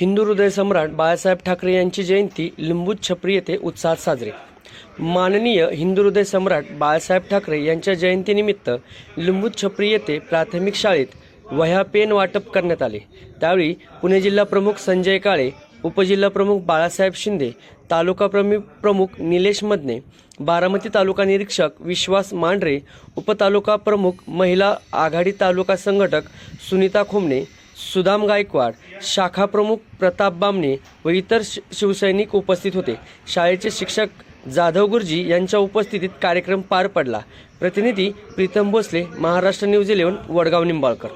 हिंदू हृदय सम्राट बाळासाहेब ठाकरे यांची जयंती लिंबूत छपरी येथे उत्साहात साजरी. माननीय हिंदू हृदय सम्राट बाळासाहेब ठाकरे यांच्या जयंतीनिमित्त लिंबूत छपरी येथे प्राथमिक शाळेत वह्या पेन वाटप करण्यात आले. त्यावेळी पुणे जिल्हा प्रमुख संजय काळे उपजिल्हा प्रमुख बाळासाहेब शिंदे तालुका प्रमुख प्रमुख निलेश मदने बारामती तालुका निरीक्षक विश्वास मांढरे उपतालुका प्रमुख महिला आघाडी तालुका संघटक सुनीता खोमणे सुदाम गायकवाड शाखाप्रमुख प्रताप बामणे व इतर शिवसैनिक उपस्थित होते. शाळेचे शिक्षक जाधव गुरुजी यांच्या उपस्थितीत कार्यक्रम पार पडला. प्रतिनिधी प्रीतम भोसले महाराष्ट्र न्यूज इलेव्हन वडगाव निंबाळकर.